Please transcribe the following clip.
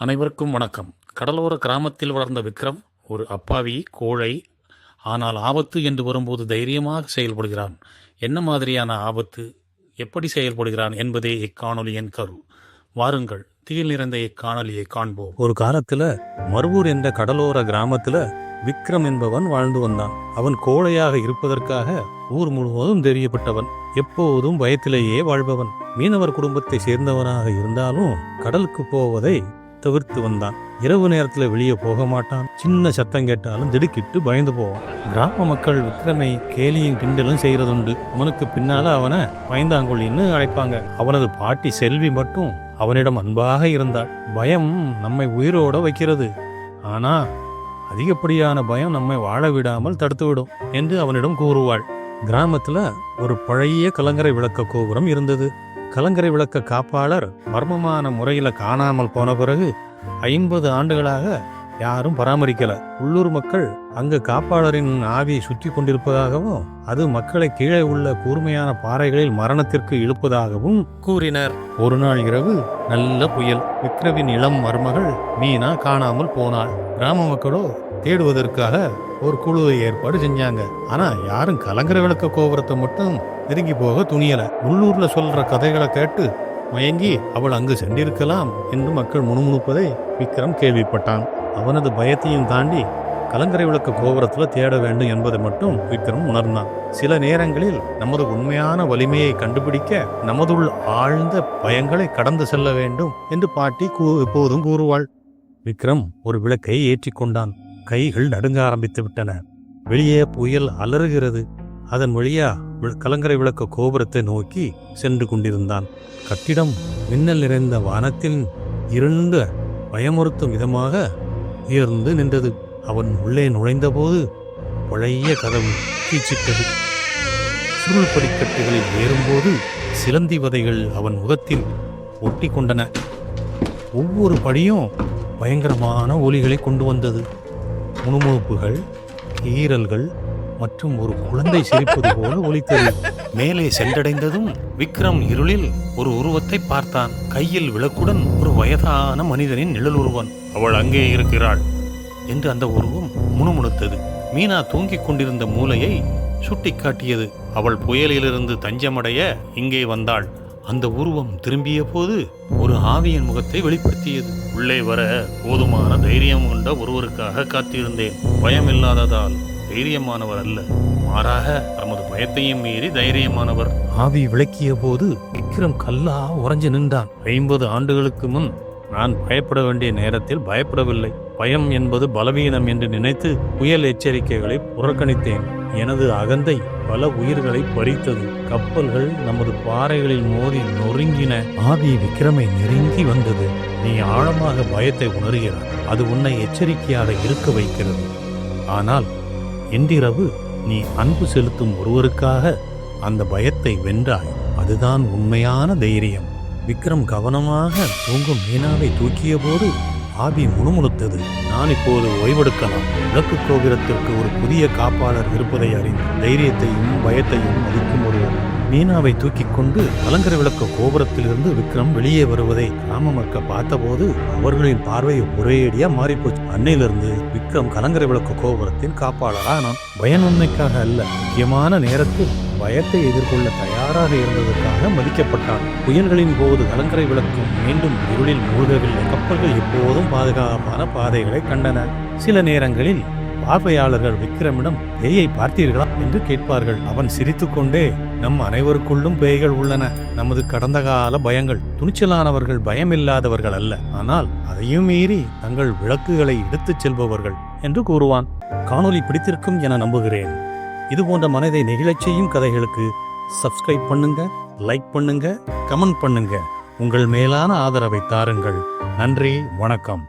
அனைவருக்கும் வணக்கம். கடலோர கிராமத்தில் வளர்ந்த விக்ரம் ஒரு அப்பாவி கோழை ஆனால் ஆபத்து என்று வரும்போது தைரியமாக செயல்படுகிறான். என்ன மாதிரியான ஆபத்து? எப்படி செயல்படுகிறான் என்பதே இக்காணொலியின் கரு. வாருங்கள் தீயில் நிறைந்த இக்காணொலியை காண்போம். ஒரு காலத்தில் மருவூர் என்ற கடலோர கிராமத்தில் விக்ரம் என்பவன் வாழ்ந்து வந்தான். அவன் கோழையாக இருப்பதற்காக ஊர் முழுவதும் தெரியப்பட்டவன். எப்போதும் பயத்திலேயே வாழ்பவன். மீனவர் குடும்பத்தை சேர்ந்தவனாக இருந்தாலும் கடலுக்கு போவதை தவிர்த்து வந்தான். இரவு நேரத்துல வெளியே போக மாட்டான். சின்ன சத்தம் கேட்டாலும் திடுக்கிட்டு பயந்து போவான். கிராம மக்கள் விக்ரமை கேலியும் கிண்டலும் செய்யறதுண்டு அவனுக்கு பின்னால அவனை பயந்தாங்கொல்லின்னு அழைப்பாங்க. அவனது பாட்டி செல்வி மட்டும் அவனிடம் அன்பாக இருந்தாள். பயம் நம்மை உயிரோட வைக்கிறது. ஆனா அதிகப்படியான பயம் நம்மை வாழ விடாமல் தடுத்துவிடும் என்று அவனிடம் கூறுவாள். கிராமத்துல ஒரு பழைய கலங்கரை விளக்க கோபுரம் இருந்தது. கலங்கரை விளக்க காப்பாளர் மர்மமான முறையில் காணாமல் போன பிறகு ஐம்பது ஆண்டுகளாக யாரும் பராமரிக்கல. உள்ளூர் மக்கள் அங்கு காப்பாளரின் ஆவி சுற்றி கொண்டிருப்பதாகவும் அது மக்களை கீழே உள்ள கூர்மையான பாறைகளில் மரணத்திற்கு இழுப்பதாகவும் கூறினர். ஒரு நாள் இரவு நல்ல புயல். விக்ரவின் இளம் மருமகள் மீனா காணாமல் போனாள். கிராம மக்களோ தேடுவதற்காக ஒரு குழுவை ஏற்பாடு செஞ்சாங்க. ஆனா யாரும் கலங்கரை விளக்க கோபுரத்தை மட்டும் நெருங்கி போக துணியல. உள்ளூர்ல சொல்ற கதைகளை கேட்டு மயங்கி அவள் அங்கு சென்றிருக்கலாம் என்று மக்கள் முணுமுணுப்பதை விக்ரம் கேள்விப்பட்டான். அவனது பயத்தையும் தாண்டி கலங்கரை விளக்க கோபுரத்துல தேட வேண்டும் என்பதை மட்டும் விக்ரம் உணர்ந்தான். சில நேரங்களில் நமது உண்மையான வலிமையை கண்டுபிடிக்க நமதுள் ஆழ்ந்த பயங்களை கடந்து செல்ல வேண்டும் என்று பாட்டி கூ- எப்போதும் கூறுவாள். விக்ரம் ஒரு விளக்கை ஏற்றி கொண்டான் கைகள் நடுங்க ஆரம்பித்து விட்டன. வெளியே புயல் அலறுகிறது. அதன் வழியா கலங்கரை விளக்க கோபுரத்தை நோக்கி சென்று கொண்டிருந்தான். கட்டிடம் மின்னல் நிறைந்த வானத்தில் இருண்ட பயமுறுத்தும் விதமாக உயர்ந்து நின்றது. அவன் உள்ளே நுழைந்தபோது பழைய கதவு கீச்சிட்டது. சுருள் படிக்கட்டுகளில் ஏறும்போது சிலந்தி வதைகள் அவன் முகத்தில் ஒட்டி கொண்டன ஒவ்வொரு படியும் பயங்கரமான ஒலிகளை கொண்டு வந்தது. முணுமுணுப்புகள் ஈரல்கள் மற்றும் ஒரு குழந்தை சிரிப்பது போல ஒலித்தது. மேலே சென்றடைந்ததும் விக்ரம் இருளில் ஒரு உருவத்தை பார்த்தான். கையில் விளக்குடன் ஒரு வயதான மனிதனின் நிழல் உருவன் அவள் அங்கே இருக்கிறாள் என்று அந்த உருவம் முணுமுணுத்தது. மீனா தூங்கிக் கொண்டிருந்த மூலையை சுட்டிக்காட்டியது அவள் புயலிலிருந்து தஞ்சமடைய இங்கே வந்தாள். அந்த உருவம் திரும்பிய போது ஒரு ஆவியின் முகத்தை வெளிப்படுத்தியது. உள்ளே வர போதுமான தைரியம் கொண்ட ஒருவருக்காக காத்திருந்தேன். பயம் இல்லாததால் தைரியமானவர் அல்ல. மாறாக தமது பயத்தையும் மீறி தைரியமானவர். ஆவி விளக்கிய போது விக்ரம் கல்லா உறைஞ்சு நின்றான். ஐம்பது ஆண்டுகளுக்கு முன் நான் பயப்பட வேண்டிய நேரத்தில் பயப்படவில்லை. பயம் என்பது பலவீனம் என்று நினைத்து புயல் எச்சரிக்கைகளை புறக்கணித்தேன். எனது அகந்தை பல உயிர்களை பறித்தது. கப்பல்கள் நமது பாறைகளில் மோதி நொறுங்கின. ஆவி விக்ரமை நெருங்கி வந்தது. நீ ஆழமாக பயத்தை உணர்கிறாய். அது உன்னை எச்சரிக்கையாக இருக்க வைக்கிறது. ஆனால் இன்றிரவு நீ அன்பு செலுத்தும் ஒருவருக்காக அந்த பயத்தை வென்றாய். அதுதான் உண்மையான தைரியம். விக்ரம் கவனமாக தூங்கும் மீனாவை தூக்கிய போது ஆவி முணுமுணுத்தது. நான் இப்போது ஓய்வெடுக்கலாம். விளக்கு கோபுரத்திற்கு ஒரு புதிய காப்பாளர் இருப்பதை அறிந்து தைரியத்தையும் பயத்தையும் மதிக்கும் ஒருவர். மீனாவை தூக்கி கொண்டு கலங்கர விளக்க கோபுரத்திலிருந்து விக்ரம் வெளியே வருவதை கிராம மக்கள் பார்த்தபோது அவர்களின் பார்வை ஒரேடியா மாறிப்போச்சு. அன்னையிலிருந்து விக்ரம் கலங்கர விளக்க கோபுரத்தின் காப்பாளரானான். பயனுண்மைக்காக அல்ல முக்கியமான நேரத்தில் பயத்தை எதிர்கொள்ள தயாராக இருந்ததற்காக மதிக்கப்பட்டான். புயல்களின் போது கலங்கரை விளக்கும் மீண்டும் இருளில் மூழ்கவில்லை. கப்பல்கள் எப்போதும் பாதுகாப்பான பாதைகளை கண்டன. சில நேரங்களில் பார்வையாளர்கள் விக்ரமிடம் பேயை பார்த்தீர்களா? என்று கேட்பார்கள். அவன் சிரித்துக்கொண்டே நம் அனைவருக்குள்ளும் பேய்கள் உள்ளன. நமது கடந்த கால பயங்கள் துணிச்சலானவர்கள் பயமில்லாதவர்கள் அல்ல. ஆனால் அதையும் மீறி தங்கள் விளக்குகளை எடுத்துச் செல்பவர்கள் என்று கூறுவான். காணொளி பிடித்திருக்கும் என நம்புகிறேன். இது போன்ற மனதை நெகிழச் செய்யும் கதைகளுக்கு சப்ஸ்கிரைப் பண்ணுங்க லைக் பண்ணுங்க கமெண்ட் பண்ணுங்க. உங்கள் மேலான ஆதரவை தாருங்கள். நன்றி வணக்கம்.